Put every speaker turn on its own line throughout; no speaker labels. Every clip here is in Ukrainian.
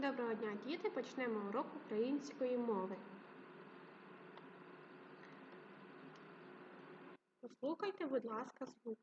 Доброго дня, діти! Почнемо урок української мови. Послухайте, будь ласка, звук.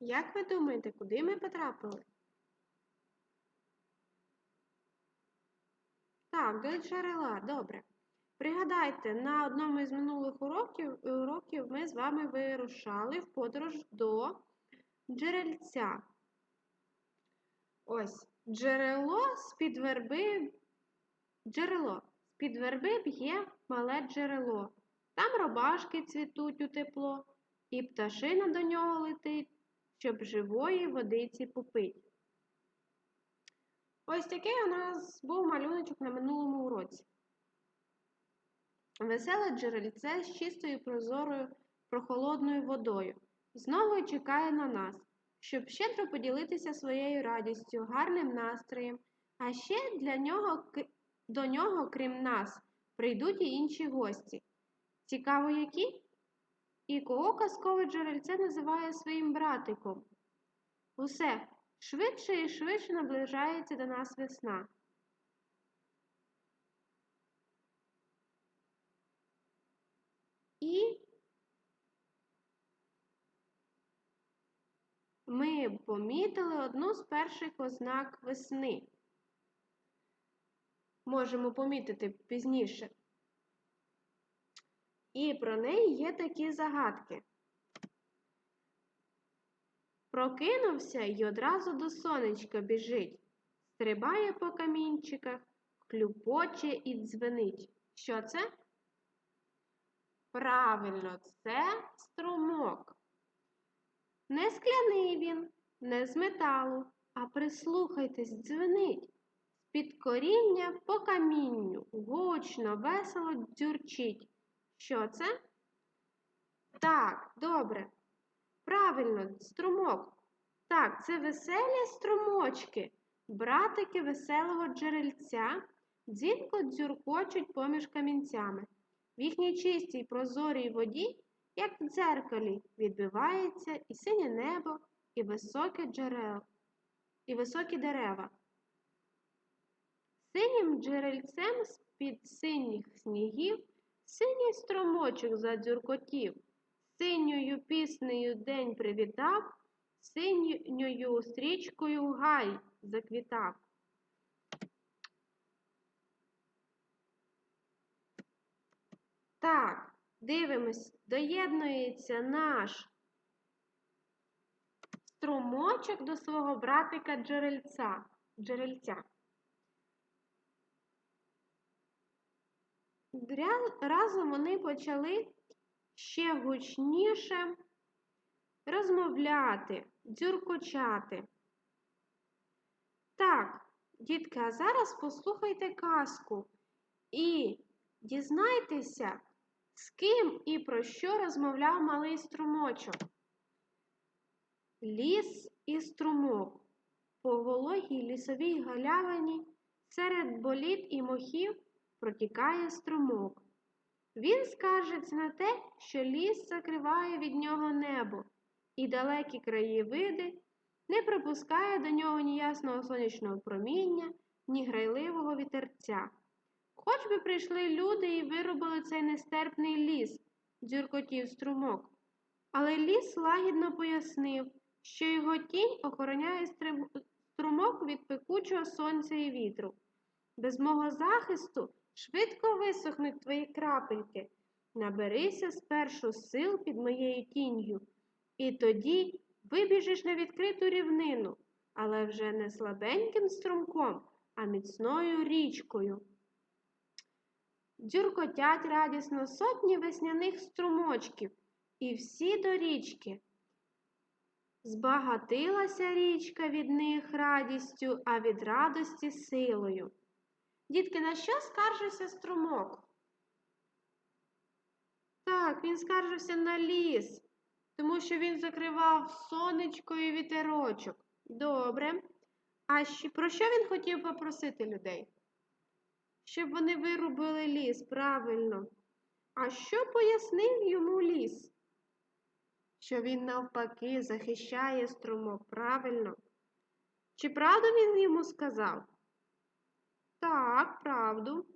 Як ви думаєте, куди ми потрапили? Так, до джерела, добре. Пригадайте, на одному із минулих уроків, уроків ми з вами вирушали в подорож до джерельця. Ось джерело з-під верби. Джерело. З-під верби б'є мале джерело. Там робашки цвітуть у тепло, і пташина до нього летить щоб живої водиці попить. Ось такий у нас був малюночок на минулому уроці. Веселе джерельце з чистою прозорою прохолодною водою знову чекає на нас, щоб щедро поділитися своєю радістю, гарним настроєм, а ще для нього, до нього, крім нас, прийдуть і інші гості. Цікаво, які? І кого казкове джерельце називає своїм братиком? Усе швидше і швидше наближається до нас весна. І ми помітили одну з перших ознак весни. Можемо помітити пізніше. І про неї є такі загадки. Прокинувся й одразу до сонечка біжить, стрибає по камінчиках, хлюпоче і дзвенить. Що це? Правильно, це струмок. Не скляний він, не з металу, а прислухайтесь, дзвенить. З-під коріння по камінню гучно, весело дзюрчить. Що це? Так, добре. Правильно, струмок. Так, це веселі струмочки, братики веселого джерельця, дзвінко дзюркочуть поміж камінцями. В їхній чистій прозорій воді, як в дзеркалі, відбивається і синє небо, і високе джерело, і високі дерева. Синім джерельцем з-під синіх снігів. Синій струмочок задзюркотів, синьою піснею день привітав, синьою стрічкою гай заквітав. Так, дивимось, доєднується наш струмочок до свого братика джерельця. джерельця. Разом вони почали ще гучніше розмовляти, дзюркочати. Так, дітки, а зараз послухайте казку і дізнайтеся, з ким і про що розмовляв малий струмочок. Ліс і струмок. По вологій лісовій галявині серед боліт і мохів протікає струмок. Він скаржиться на те, що ліс закриває від нього небо, і далекі краєвиди не пропускає до нього ні ясного сонячного проміння, ні грайливого вітерця. Хоч би прийшли люди і вирубили цей нестерпний ліс, дзюркотів струмок. Але ліс лагідно пояснив, що його тінь охороняє струмок від пекучого сонця і вітру. Без мого захисту Швидко висохнуть твої крапельки. Наберися спершу сил під моєю тінню, і тоді вибіжиш на відкриту рівнину, але вже не слабеньким струмком, а міцною річкою. Дзюркотять радісно сотні весняних струмочків, і всі до річки. Збагатилася річка від них радістю, а від радості силою. Дітки, на що скаржився струмок? Так, він скаржився на ліс, тому що він закривав сонечко і вітерочок. Добре. А про що він хотів попросити людей? Щоб вони вирубили ліс, правильно. А що пояснив йому ліс? Що він навпаки захищає струмок, правильно? Чи правду він йому сказав? Так, правду.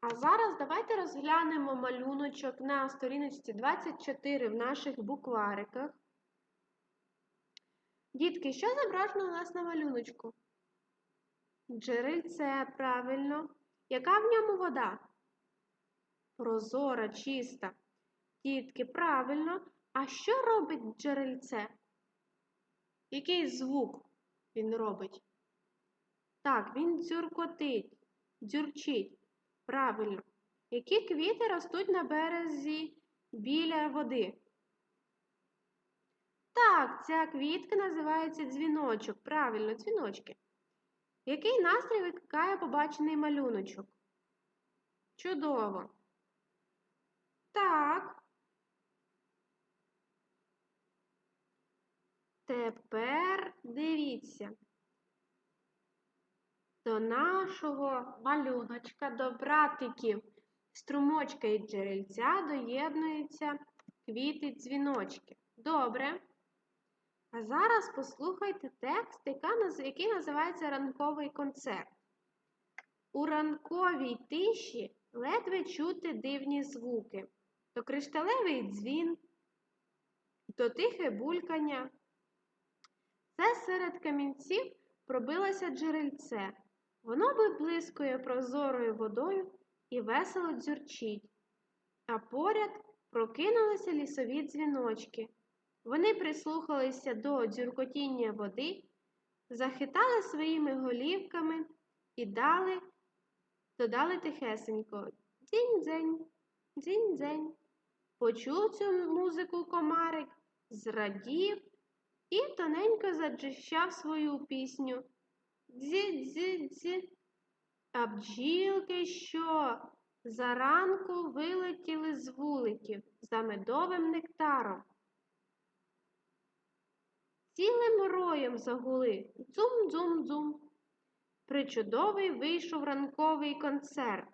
А зараз давайте розглянемо малюночок на сторіночці 24 в наших буквариках. Дітки, що зображено у нас на малюночку? Джерельце, правильно. Яка в ньому вода? Прозора, чиста. Дітки, правильно. А що робить джерельце? Який звук він робить? Так, він дзюркотить, дзюрчить. Правильно. Які квіти ростуть на березі біля води? Так, ця квітка називається дзвіночок. Правильно, дзвіночки. Який настрій викликає побачений малюночок? Чудово. Так. Тепер дивіться. До нашого малюночка, до братиків струмочка і джерельця доєднуються квіти дзвіночки. Добре. А зараз послухайте текст, який називається ранковий концерт. У ранковій тиші ледве чути дивні звуки. То кришталевий дзвін, то тихе булькання. Це серед камінців пробилося джерельце. Воно виблискує прозорою водою і весело дзюрчить. А поряд прокинулися лісові дзвіночки. Вони прислухалися до дзюркотіння води, захитали своїми голівками і дали, додали тихесенько дзінь-дзень, дзінь-дзень. Почув цю музику комарик, зрадів і тоненько заджищав свою пісню. Дзі-дзі-дзі. А бджілки що? Заранку вилетіли з вуликів за медовим нектаром. Цілим роєм загули дзум-дзум-дзум. Причудовий вийшов ранковий концерт.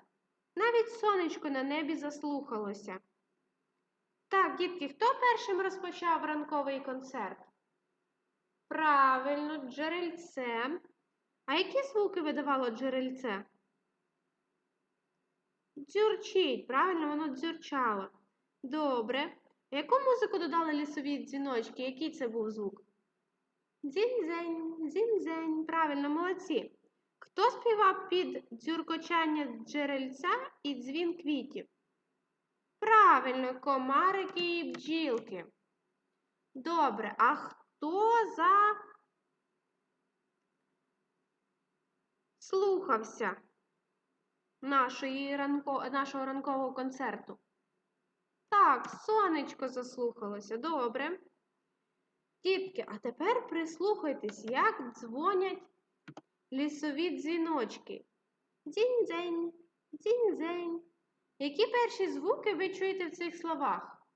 Навіть сонечко на небі заслухалося. Так, дітки, хто першим розпочав ранковий концерт? Правильно, джерельце. А які звуки видавало джерельце? Дзюрчить, правильно, воно дзюрчало. Добре. Яку музику додали лісові дзвіночки? Який це був звук? Дзінь-дзень, дзінь-дзень. Правильно, молодці. Хто співав під дзюркочання джерельця і дзвін квітів? Правильно, комарики і бджілки. Добре, а хто за слухався нашої ранко... нашого ранкового концерту? Так, сонечко заслухалося. Добре. Дітки, а тепер прислухайтесь, як дзвонять лісові дзвіночки. Дзінь-дзень, дзінь-дзень. Які перші звуки ви чуєте в цих словах?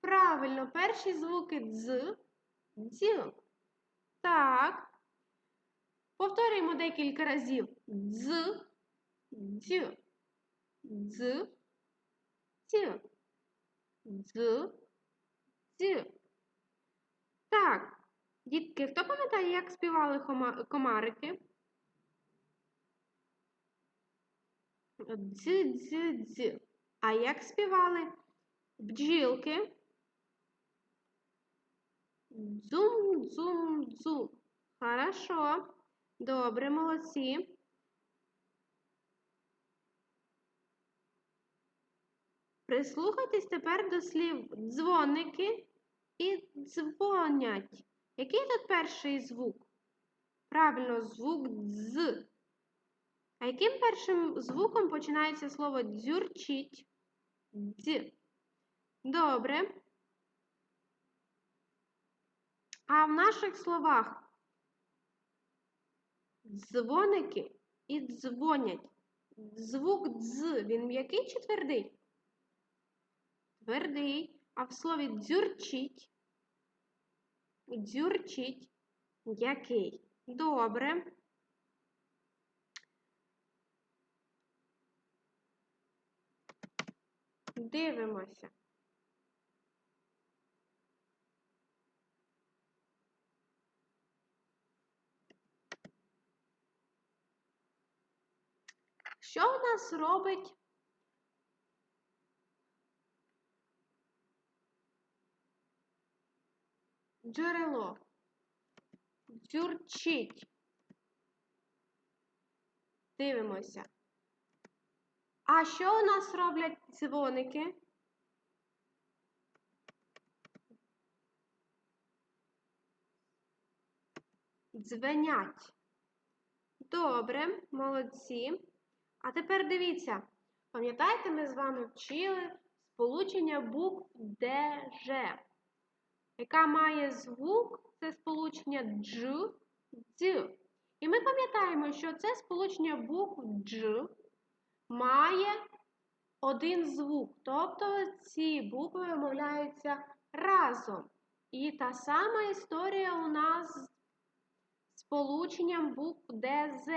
Правильно, перші звуки дз, дзь. Так. Повторюємо декілька разів. Дз, дзь, дз, дзь, дз, дзь. Так, дітки, хто пам'ятає, як співали комарики? Дз-дз-дз. А як співали бджілки? Дзум-дзум-дзум. Хорошо. Добре, молодці. Прислухайтесь тепер до слів дзвоники і дзвонять. Який тут перший звук? Правильно, звук дз. А яким першим звуком починається слово дзюрчить? Дз. Добре. А в наших словах Дзвоники і дзвонять. Звук дз, він м'який чи твердий? Твердий. А в слові дзюрчить. Дзюрчить. Який? Добре. Дивимося. Що в нас робить джерело? Дзюрчить. Дивимося. А що у нас роблять дзвоники? Дзвенять. Добре, молодці. А тепер дивіться, пам'ятаєте, ми з вами вчили сполучення букв ДЖ, яка має звук, це сполучення дж, дз. І ми пам'ятаємо, що це сполучення букв дж має один звук, тобто ці букви вимовляються разом. І та сама історія у нас з сполученням букв ДЗ.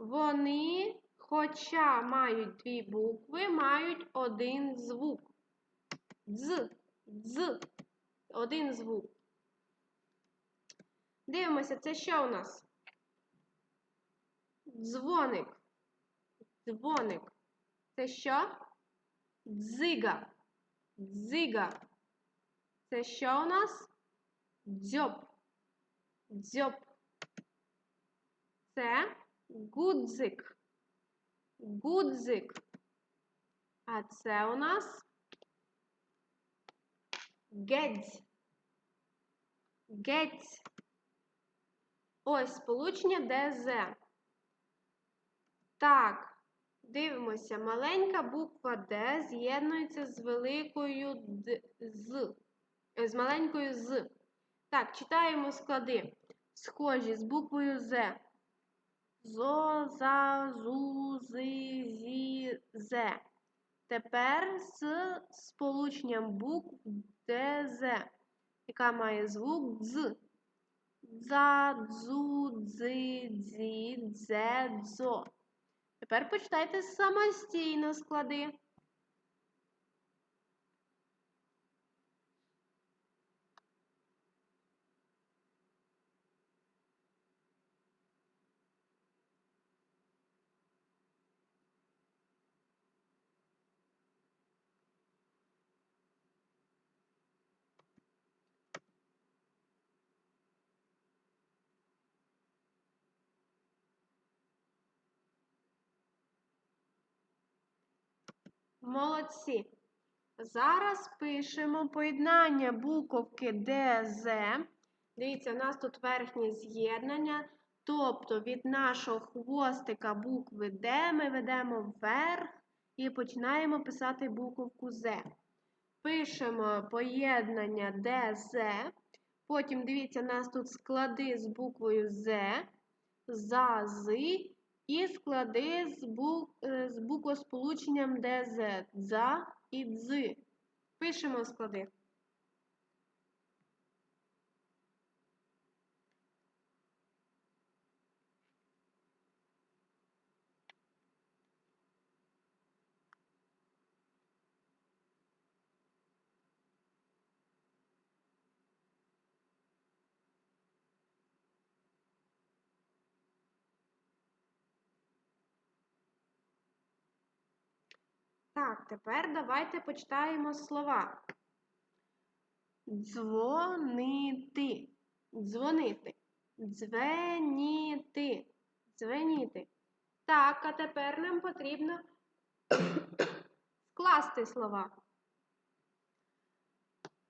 Вони, хоча мають дві букви, мають один звук. Дз, дз, один звук. Дивимося, це що у нас? Дзвоник. Дзвоник. Це що? Дзига. Дзига. Це що у нас? Дзьоб. Дзьоб. Це гудзик. Гудзик. А це у нас гедзь. Гедзь. Ось сполучення ДЗ. Так, дивимося. Маленька буква Д з'єднується з великою Д з. З маленькою з. Так, читаємо склади. Схожі з буквою З. Зо, за, зі, зе. Тепер з сполученням букв ДЗ, яка має звук дз. Дза, дзу, дзи, дзі, дзе, дзо. Тепер почитайте самостійно склади. Молодці. Зараз пишемо поєднання буковки ДЗ. Дивіться, у нас тут верхнє з'єднання. Тобто від нашого хвостика букви Д ми ведемо вверх і починаємо писати буковку З. Пишемо поєднання ДЗ. Потім, дивіться, у нас тут склади з буквою З, за, зи і склади з, бук... з буквосполученням ДЗ, дза і дзи. Пишемо склади. Так, тепер давайте почитаємо слова. Дзвонити. Дзвонити. Дзвеніти. Дзвеніти. Так, а тепер нам потрібно скласти слова.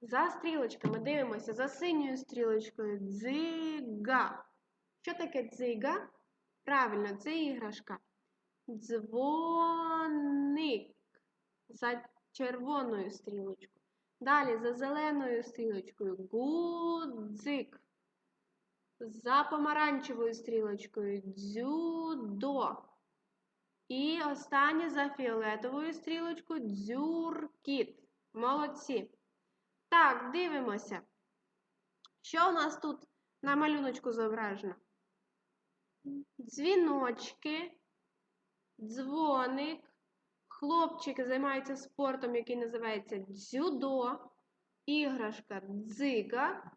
За стрілочками дивимося за синьою стрілочкою дзига. Що таке дзига? Правильно, це іграшка. Дзвоник за червоною стрілочкою. Далі за зеленою стрілочкою гудзик. за помаранчевою стрілочкою дзюдо. І останнє за фіолетовою стрілочкою дзюркіт. Молодці. Так, дивимося. Що у нас тут на малюночку зображено? Дзвіночки, дзвоник, хлопчик займається спортом, який називається дзюдо, іграшка дзига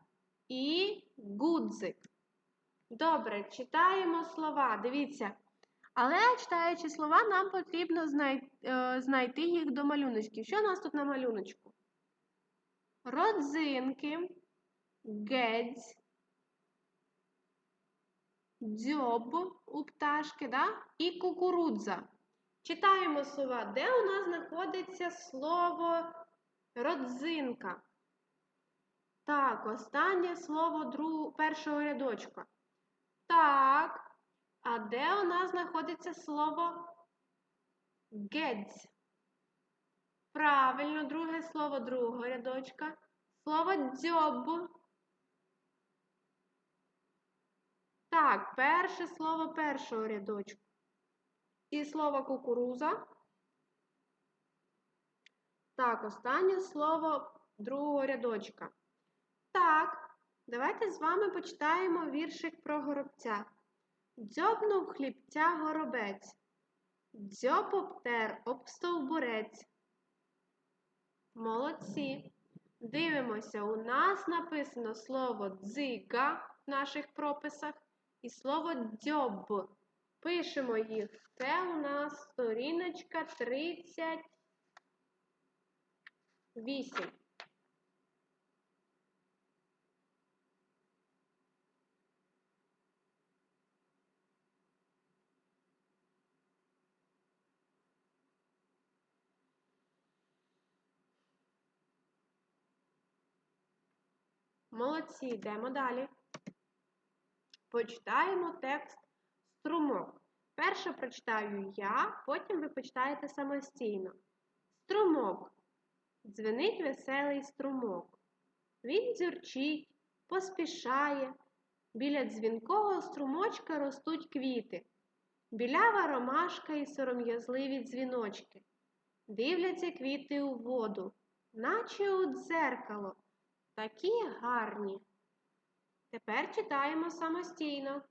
і гудзик. Добре, читаємо слова. Дивіться. Але читаючи слова, нам потрібно е, знайти їх до малюночків. Що у нас тут на малюночку? Родзинки, гедзь, дзьоб у пташки, да? і кукурудза. Читаємо слова, де у нас знаходиться слово родзинка. Так, останнє слово друг... першого рядочка. Так. А де у нас знаходиться слово гедзь? Правильно, друге слово другого рядочка. Слово дзьоб. Так, перше слово першого рядочку. І слово кукуруза. Так, останнє слово другого рядочка. Так, давайте з вами почитаємо віршик про горобця. Дзьобнув хлібця горобець, дзьоб обтер об стовбурець. Молодці. Дивимося, у нас написано слово дзига в наших прописах і слово дзьоб. Пишемо їх. Це у нас сторіночка 38. Молодці, йдемо далі. Почитаємо текст струмок. Перше прочитаю я, потім ви почитаєте самостійно. Струмок. Дзвенить веселий струмок. Він дзюрчить, поспішає. Біля дзвінкого струмочка ростуть квіти. Білява ромашка і сором'язливі дзвіночки. Дивляться квіти у воду, наче у дзеркало. Такі гарні. Тепер читаємо самостійно.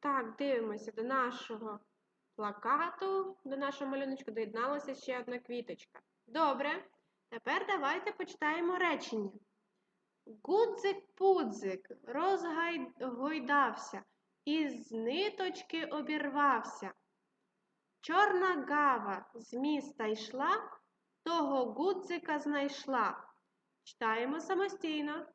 Так, дивимося до нашого плакату, до нашого малюночку доєдналася ще одна квіточка. Добре. Тепер давайте почитаємо речення. Гудзик-пудзик розгойдався, із ниточки обірвався. Чорна гава з міста йшла, того гудзика знайшла. Читаємо самостійно.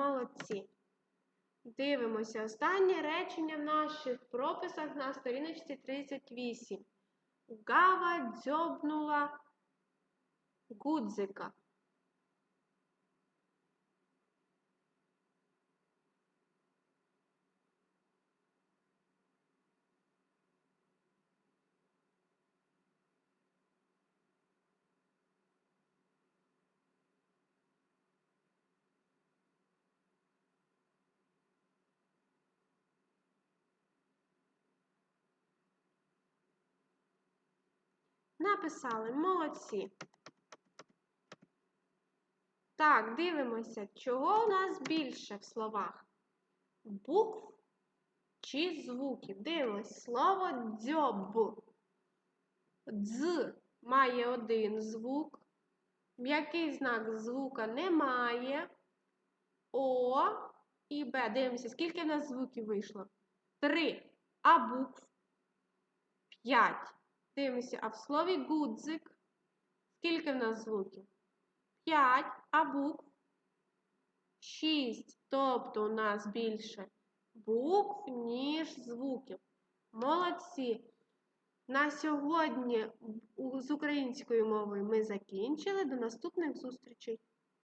Молодці. Дивимося останнє речення в наших прописах на сторіночці 38. Гава дзьобнула гудзика. Написали молодці. Так, дивимося, чого у нас більше в словах? Букв чи звуків? Дивимось слово дзьоб. Дз має один звук. М'який знак звука немає. О і Б. Дивимося, скільки в нас звуків вийшло? Три. А букв? П'ять. Дивимося, а в слові гудзик. Скільки в нас звуків? П'ять. А букв? Шість. Тобто у нас більше букв, ніж звуків. Молодці! На сьогодні з українською мовою ми закінчили. До наступних зустрічей!